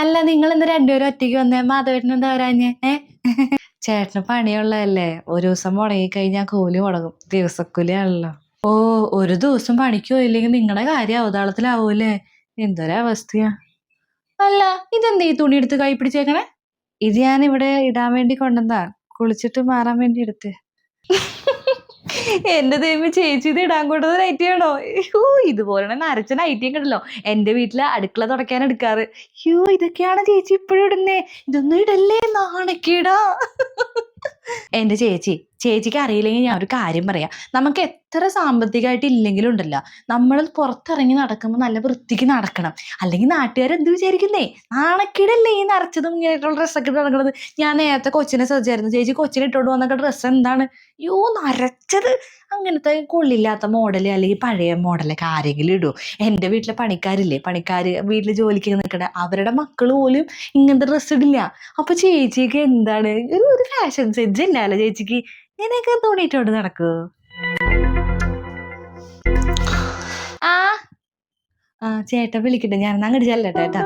അല്ല നിങ്ങൾ ഇന്ന് രണ്ടുപേരും ഒറ്റയ്ക്ക് വന്നേ? മാധവേട്ടൻ എന്താ വരാഞ്ഞേ? ചേട്ടന് പണിയുള്ളതല്ലേ? ഒരു ദിവസം മുടങ്ങി കഴിഞ്ഞാൽ കൂലി മുടങ്ങും. ദിവസക്കൂലിയാണല്ലോ. ഓ ഒരു ദിവസം പണിക്ക് പോയില്ലെങ്കിൽ നിങ്ങളുടെ കാര്യം അവതാളത്തിലാവൂലേ എന്തൊരവസ്ഥയാ അല്ല ഇതെന്താ ഈ തുണി എടുത്ത് കൈ പിടിച്ചേക്കണേ? ഇത് ഞാൻ ഇവിടെ ഇടാൻ വേണ്ടി കൊണ്ടുവന്നാ കുളിച്ചിട്ട് മാറാൻ വേണ്ടി എടുത്ത്. എന്റെ ദൈവം ചേച്ചി ഇത് ഇടാൻ കൊണ്ടത് നൈറ്റി ആണോ? യ്യോ, ഇതുപോലെ നരച്ച നൈറ്റിയും കണ്ടല്ലോ എന്റെ വീട്ടിൽ അടുക്കള തുടയ്ക്കാൻ എടുക്കാറ്. ഹ്യൂ ഇതൊക്കെയാണ് ചേച്ചി ഇപ്പോഴും ഇടുന്നേ. ഇതൊന്നും ഇടല്ലേ നാണക്കേടാ. എന്റെ ചേച്ചി ചേച്ചിക്ക് അറിയില്ലെങ്കിൽ ഞാൻ ഒരു കാര്യം പറയാം. നമുക്ക് എത്ര സാമ്പത്തികമായിട്ട് ഇല്ലെങ്കിലും ഉണ്ടല്ലോ. നമ്മൾ പുറത്തിറങ്ങി നടക്കുമ്പോൾ നല്ല വൃത്തിക്ക് നടക്കണം. അല്ലെങ്കിൽ നാട്ടുകാർ എന്ത് വിചാരിക്കുന്നേ? നാണക്കിടല്ലേ ഈ നിറച്ചതും ഇങ്ങനെയായിട്ടുള്ള ഡ്രസ്സൊക്കെ ഇട്ട് നടക്കുന്നത്? ഞാൻ നേരത്തെ കൊച്ചിനെ ശ്രദ്ധിച്ചായിരുന്നു. ചേച്ചി കൊച്ചിനെ ഇട്ടോണ്ട് വന്നൊക്കെ ഡ്രസ്സ് എന്താണ്? യോ നരച്ചത്. അങ്ങനത്തെ കൊള്ളില്ലാത്ത മോഡൽ അല്ലെങ്കിൽ പഴയ മോഡലൊക്കെ ആരെങ്കിലും ഇടുമോ എന്റെ വീട്ടിലെ പണിക്കാരില്ലേ? പണിക്കാർ വീട്ടിൽ ജോലിക്ക് നിൽക്കണ അവരുടെ മക്കൾ പോലും ഇങ്ങനത്തെ ഡ്രസ്സ് ഇടില്ല. അപ്പൊ ചേച്ചിക്ക് എന്താണ്? ഒരു ഫാഷൻ സെൻസ് ഇല്ലല്ലോ ചേച്ചിക്ക്. ഇങ്ങനെയൊക്കെ തോന്നിയിട്ടോണ്ട് നടക്കൂ? ആ. ആ ചേട്ടൻ വിളിക്കട്ടെ. ഞാൻ അങ്ങോട്ട് ചെല്ലട്ടെ ഏട്ടാ